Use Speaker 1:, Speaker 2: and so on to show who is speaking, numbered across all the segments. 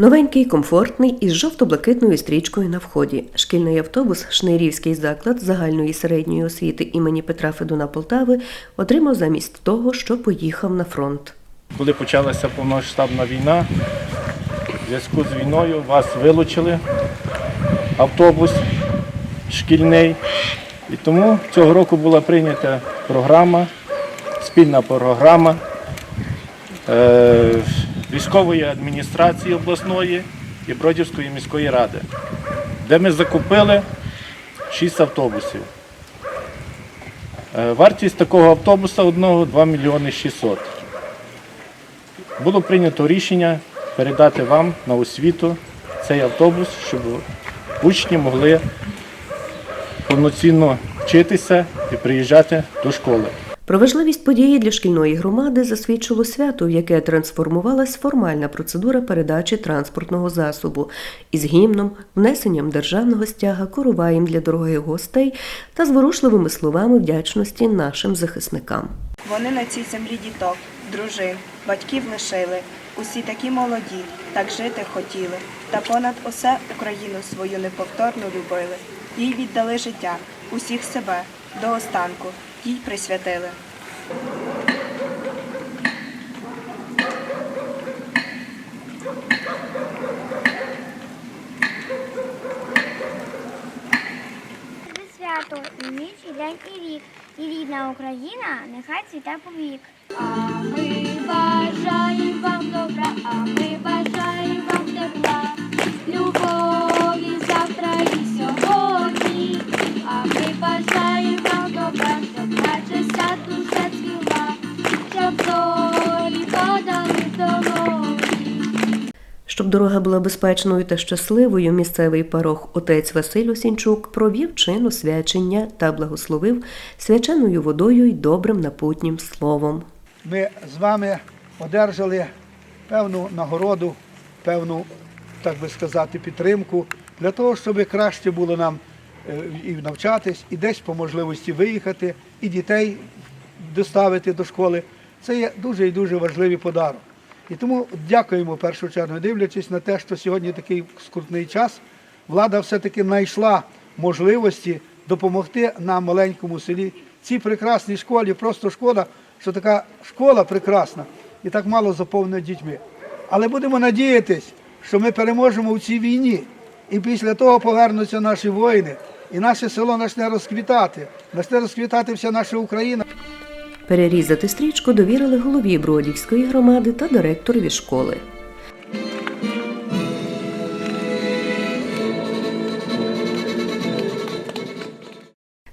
Speaker 1: Новенький, комфортний із жовто-блакитною стрічкою на вході. Шкільний автобус Шнирівський заклад загальної середньої освіти імені Петра Федуна Полтави отримав замість того, що поїхав на фронт.
Speaker 2: Коли почалася повномасштабна війна, в зв'язку з війною вас вилучили автобус шкільний. І тому цього року була прийнята програма, спільна програма е, військової адміністрації обласної і Бродівської міської ради, де ми закупили 6 автобусів. Е, Вартість такого автобуса одного 2 мільйони 600. Було прийнято рішення передати вам на освіту цей автобус, щоб учні могли повноцінно вчитися і приїжджати до школи.
Speaker 1: Про важливість події для шкільної громади засвідчило свято, в яке трансформувалась формальна процедура передачі транспортного засобу із гімном, внесенням державного стяга, короваєм для дорогих гостей та зворушливими словами вдячності нашим захисникам.
Speaker 3: Вони на цій землі діток, дружин, батьків лишили. Усі такі молоді, так жити хотіли. Та понад усе Україну свою неповторно любили. Їй віддали життя, усіх себе, до останку, їй присвятили.
Speaker 4: Це свято, і ніч, і день, і рік, і рідна Україна нехай цвіте повік. А ми бажаємо вам добра, а ми Щоб
Speaker 1: дорога була безпечною та щасливою, місцевий парох отець Василь Осінчук провів чин освячення та благословив свяченою водою й добрим напутнім словом.
Speaker 5: ми з вами одержали певну нагороду, певну, так би сказати, підтримку для того, щоб краще було нам е, і навчатись, і десь по можливості виїхати, і дітей доставити до школи. Це є дуже і дуже важливий подарок. І тому дякуємо в першу чергу, дивлячись на те, що сьогодні такий скрутний час, влада все-таки знайшла можливості допомогти нам маленькому селі цій прекрасній школі. Просто шкода, що така школа прекрасна і так мало заповнена дітьми. Але будемо надіятись, що ми переможемо в цій війні. І після того повернуться наші воїни, і наше село почне розквітати, почне розквітати вся наша Україна.
Speaker 1: Перерізати стрічку довірили голові Бродівської громади та директорові школи.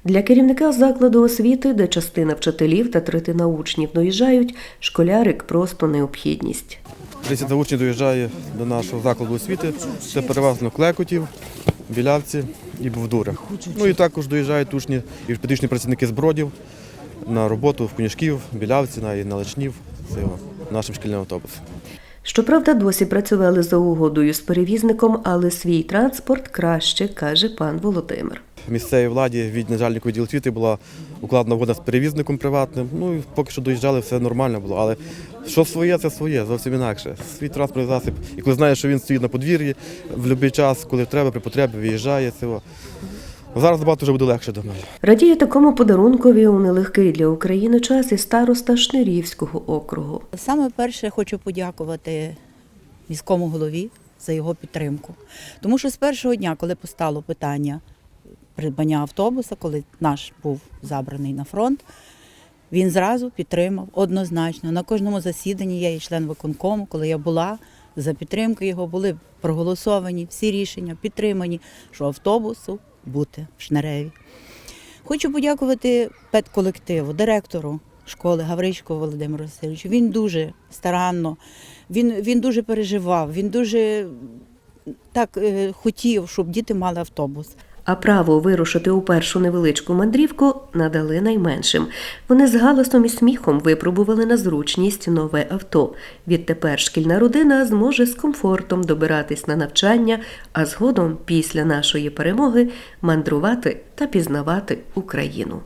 Speaker 1: Для керівника закладу освіти, де частина вчителів та третина учнів доїжджають, школярик просто необхідність.
Speaker 6: 30 учнів доїжджає до нашого закладу освіти. Це переважно клекотів, білявці і бовдури. Ну і також доїжджають учні і педагогічні працівники з бродів на роботу в Кунішків, білявці, на, і на його нашим шкільним автобусом.
Speaker 1: Щоправда, досі працювали за угодою з перевізником, але свій транспорт краще, каже пан Володимир.
Speaker 6: Місцевій владі від начальника відділу освіти була укладена угода з перевізником приватним. Ну і поки що доїжджали, все нормально було. Але що своє, це своє, зовсім інакше. Свій транспортний засіб. І коли знаєш, що він стоїть на подвір'ї в будь-який час, коли треба, при потребі, виїжджає. Це. Зараз набагато вже буде легше, думаю.
Speaker 1: Радіє такому подарункові у нелегкий для України час і староста Шнирівського округу.
Speaker 7: Саме перше хочу подякувати міському голові за його підтримку. Тому що з першого дня, коли постало питання придбання автобуса, коли наш був забраний на фронт, він зразу підтримав однозначно. На кожному засіданні я і член виконкому, коли я була, за підтримку його були проголосовані всі рішення, підтримані, що автобусу бути в Шнереві. Хочу подякувати педколективу, директору школи Гавричку Володимиру Васильовичу. Він дуже старанно, він, він дуже переживав, він дуже так е, хотів, щоб діти мали автобус.
Speaker 1: А право вирушити у першу невеличку мандрівку надали найменшим. Вони з галасом і сміхом випробували на зручність нове авто. Відтепер шкільна родина зможе з комфортом добиратись на навчання, а згодом, після нашої перемоги, мандрувати та пізнавати Україну.